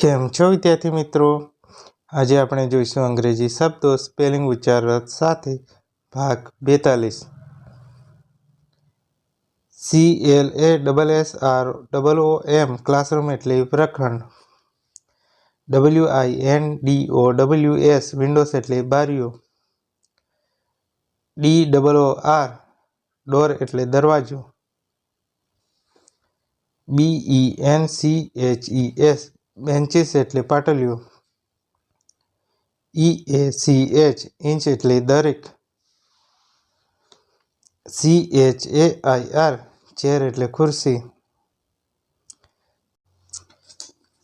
કેમ છો વિદ્યાર્થી મિત્રો? આજે આપણે જોઈશું અંગ્રેજી શબ્દો, સ્પેલિંગ ઉચ્ચારત સાથે ભાગ બેતાલીસ. C L A double S R double O M classroom એટલે પ્રખંડ. W I N D O W S windows એટલે બારીઓ. D double O R door એટલે દરવાજો. B E N C H E S benches એટલે પાટલીઓ E A C H each એટલે દરેક C H A I R chair એટલે ખુરશી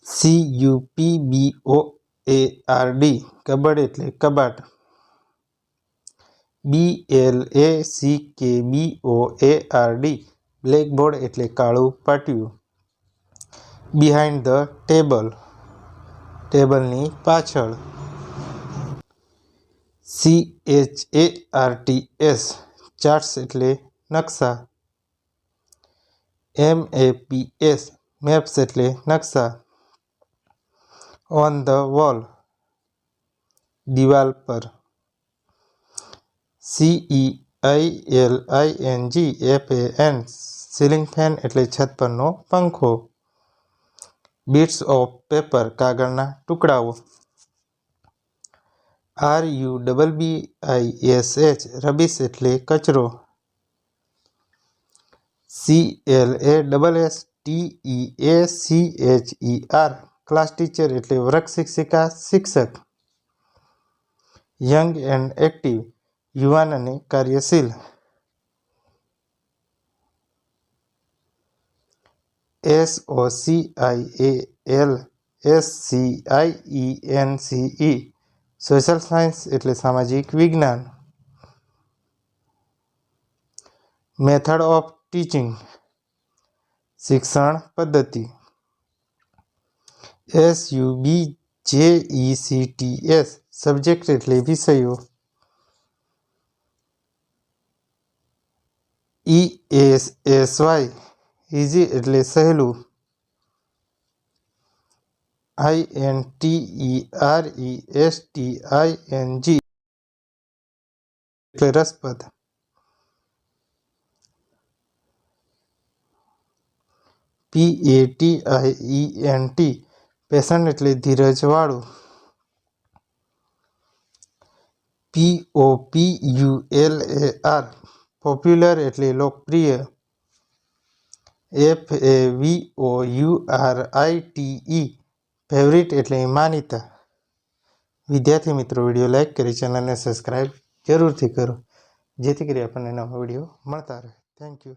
C U P B O A R D cupboard એટલે કબાટ B L A C K B O A R D blackboard એટલે કાળું પાટિયું behind the table ટેબલની પાછળ C H A R T S charts એટલે નકશા એમ એ પી એસ મેપ્સ એટલે નકશા ઓન ધ વોલ દિવાલ પર C E I L I N G F A N ceiling fan એટલે છત પરનો પંખો બીટ્સ ઓફ પેપર કાગળના ટુકડાઓ. R U double B I S H rubbish એટલે કચરો. C L A double S T E A C H E R class teacher એટલે વર્ગ શિક્ષિકા શિક્ષક. યંગ એન્ડ એક્ટિવ યુવાન અને કાર્યશીલ. S O C I A L S C I E N C E social science એટલે સામાજિક વિજ્ઞાન. Method of teaching શિક્ષણ પદ્ધતિ. S U B J E C T S subject એટલે વિષયો. E S S Y easy એટલે સહેલું I N T E R E S T I N G એટલે રસપ્રદ P A T I E N T patient એટલે ધીરજવાળું P O P U L A R popular એટલે લોકપ્રિય F A V O U R I T E favourite એટલે માનીતા. વિદ્યાર્થી મિત્રો, video like કરી, ચેનલને સબસ્ક્રાઈબ જરૂરથી કરો. જેથી કરી આપણને નવા વીડિયો મળતા રહે. Thank you